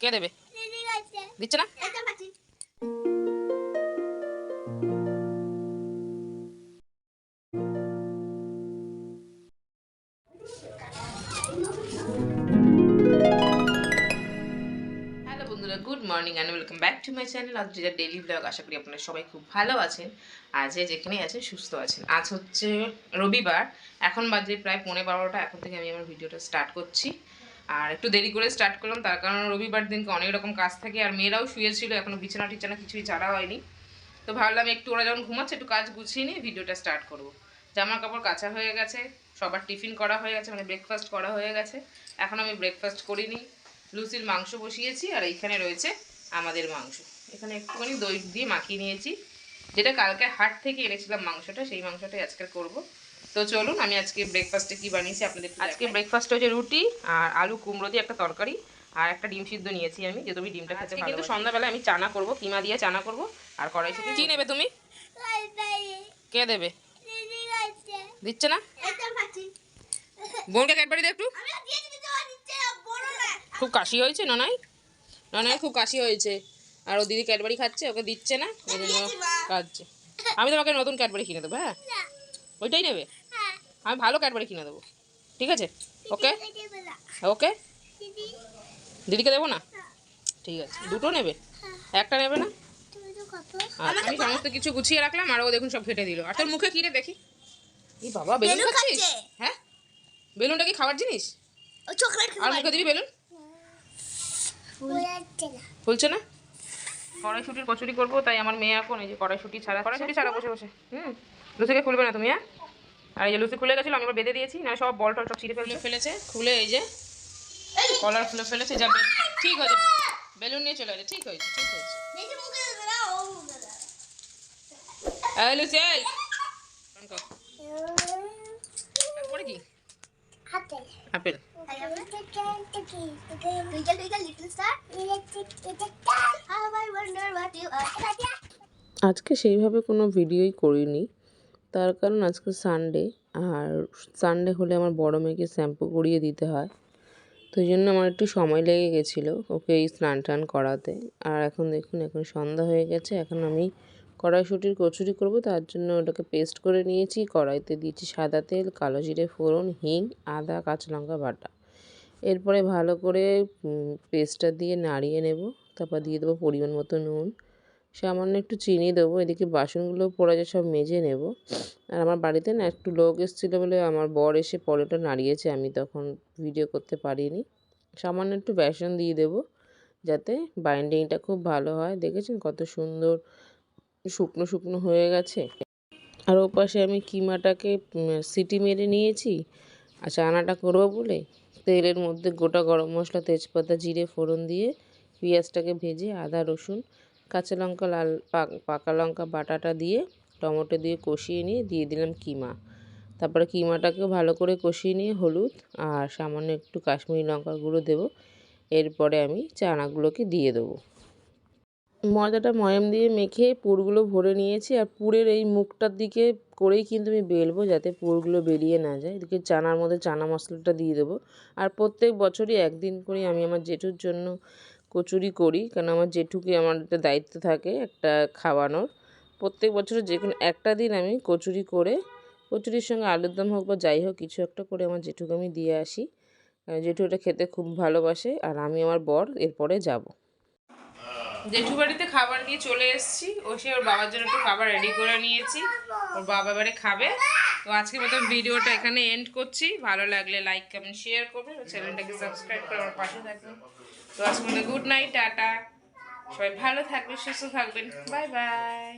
কে দেবে? দিচ্ছে না? হ্যালো বন্ধুরা good morning and welcome back to my channel আজ যেটা ডেলি ব্লগ আশা করি আপনারা সবাই খুব ভালো আছেন। যে যেখানেই আছেন সুস্থ আছেন। আজ হচ্ছে রবিবার এখন বাজে প্রায় পৌনে বারোটা। এখন থেকে আমি আমার ভিডিওটা স্টার্ট করছি। আর একটু দেরি করে স্টার্ট করলাম, তার কারণ রবিবার দিনকে অনেক রকম কাজ থাকে, আর মেয়েরাও শুয়েছিল, এখনও বিছানা টিছানা কিছুই চারা হয়নি। তো ভাবলাম একটু ওরা যখন ঘুমাচ্ছে, একটু কাজ গুছিয়ে নিয়ে ভিডিওটা স্টার্ট করব। জামা কাপড় কাচা হয়ে গেছে, সবার টিফিন করা হয়ে গেছে মানে ব্রেকফাস্ট করা হয়ে গেছে। এখন আমি ব্রেকফাস্ট করিনি। লুচির মাংস বসিয়েছি, আর এইখানে রয়েছে আমাদের মাংস। এখানে একটুখানি দই দিয়ে মাখিয়ে নিয়েছি। যেটা কালকে হাট থেকে এনেছিলাম মাংসটা, সেই মাংসটাই আজকে করব। তো চলুন আমি আজকে ব্রেকফাস্টে কি বানিয়েছি আপনাদের আজকে ব্রেকফাস্ট হচ্ছে রুটি আর আলু কুমড়ো দিয়ে একটা তরকারি আর একটা ডিম সিদ্ধ নিয়েছি আমি যে তুমি ডিমটা খেতে কিন্তু সন্ধ্যাবেলা আমি চানা করব কিমা দিয়ে চানা করব আর কড়াই কড়াইশুটি কি নেবে তুমি? কে দেবে? দিচ্ছে না? বোনকে ক্যাডবারি দে একটু। খুব কাশি হয়েছে ননাই? ননাই খুব কাশি হয়েছে। আর ও দিদি ক্যাডবারি খাচ্ছে ওকে দিচ্ছে না ওই জন্য কাঁদছে। আমি তোমাকে নতুন ক্যাডবারি কিনে দেবো হ্যাঁ? ওইটাই নেবে? আমি ভালো ক্যাডবারি কিনে দেবো। ঠিক আছে? ওকে? ওকে? দিদিকে দেবো না? ঠিক আছে। দুটো নেবে? একটা নেবে না? আমি সমস্ত কিছু গুছিয়ে রাখলাম আর ও দেখুন সব ফেটে দিল। আর তোর মুখে কিরে দেখি? এই বাবা বেলুন খাচ্ছিস? হ্যাঁ? বেলুনটা কি খাবার জিনিস? আর মুখে দিবি বেলুন? ফুলছে না। কড়াইশুটির কচুরি করব তাই আমার মেয়ে এখন এই যে কড়াইশুটি ছাড়া কড়াইশুটি ছাড়া বসে বসে। হুম? দু থেকে খুলবে না তুমি হ্যাঁ? আর এই যে লুচি খুলে গেছিল আমি আবার বেঁধে দিয়েছি না সব বল টল সব ছিঁড়ে ফেলে ফেলেছে খুলে এই যে কলার খুলে ফেলেছে যাবে ঠিক হয়েছে বেলুন নিয়ে চলে গেছে ঠিক হয়েছে ঠিক হয়েছে। এই লুচি এই! অন তারপরে কি? আপেল। আজকে সেইভাবে কোনো ভিডিওই করিনি। তার কারণ আজকে সানডে আর সানডে হলে আমার বড় মেয়েকে শ্যাম্পু করিয়ে দিতে হয়। তো এই জন্য আমার একটু সময় লেগে গেছিল ওকে এই স্নান টান করাতে। আর এখন দেখুন, এখন সন্ধ্যা হয়ে গেছে, এখন আমি কড়াইশুটির কচুরি করব, তার জন্য ওটাকে পেস্ট করে নিয়েছি, কড়াইতে দিয়েছি সাদা তেল, কালো জিরে, ফোড়ন, হিং, আদা, কাঁচা লঙ্কা, বাটা। এরপরে ভালো করে পেস্টটা দিয়ে নাড়িয়ে নেব, তারপর দিয়ে দেবো পরিমাণ মতো নুন। সামান্য একটু চিনি দেবো, এদিকে বাসনগুলো পড়ে যায় সব মেজে নেব। আর আমার বাড়িতে না একটু লোক এসেছিল বলে আমার বর এসে পরোটা নাড়িয়েছে, আমি তখন ভিডিও করতে পারিনি। সামান্য একটু বেসন দিয়ে দেবো, যাতে বাইন্ডিংটা খুব ভালো হয়। দেখেছেন কত সুন্দর শুকনো শুকনো হয়ে গেছে? আর ওপাশে আমি কিমাটাকে সিটি মেরে নিয়েছি, আর চানাটা করব বলে তেলের মধ্যে গোটা গরম মশলা, তেজপাতা, জিরে, ফোড়ন দিয়ে পেঁয়াজটাকে ভেজে আদা, রসুন কাঁচা লঙ্কা, লাল পাকা লঙ্কা বাটাটা দিয়ে, টমেটো দিয়ে কষিয়ে নিয়ে দিয়ে দিলাম কিমা। তারপরে কিমাটাকে ভালো করে কষিয়ে নিয়ে হলুদ আর সামান্য একটু কাশ্মীরি লঙ্কার গুঁড়ো দেবো। এরপরে আমি চানাগুলোকে দিয়ে দেবো। ময়দাটা ময়াম দিয়ে মেখে পুরগুলো ভরে নিয়েছি আর পুরের এই মুখটার দিকে করেই কিন্তু আমি বেলবো যাতে পুরগুলো বেরিয়ে না যায়। এদিকে চানার মধ্যে চানা মশলাটা দিয়ে দেবো। আর প্রত্যেক বছরই একদিন করে আমি আমার জেঠুর জন্য কচুরি করি, কারণ আমার জেঠুকে আমার একটা দায়িত্ব থাকে একটা খাওয়ানোর। প্রত্যেক বছরে যে কোনো একটা দিন আমি কচুরি করে, কচুরির সঙ্গে আলুর দম হোক বা যাই হোক কিছু একটা করে আমার জেঠুকে আমি দিয়ে আসি। জেঠু এটা খেতে খুব ভালোবাসে আর আমি আমার বর এরপরে যাব। জেঠু বাড়িতে খাবার দিয়ে চলে এসেছি। ও সে ওর বাবার জন্য একটু খাবার রেডি করে নিয়েছি। ওর বাবা এবারে খাবে। তো আজকের মতো ভিডিওটা এখানে এন্ড করছি। ভালো লাগলে লাইক কমেন্ট শেয়ার করবেন চ্যানেলটাকে সাবস্ক্রাইব করে আমার পাশে থাকবেন। তো আজকের মতো গুড নাইট টাটা। সবাই ভালো থাকবেন, সুস্থ থাকবেন। Bye bye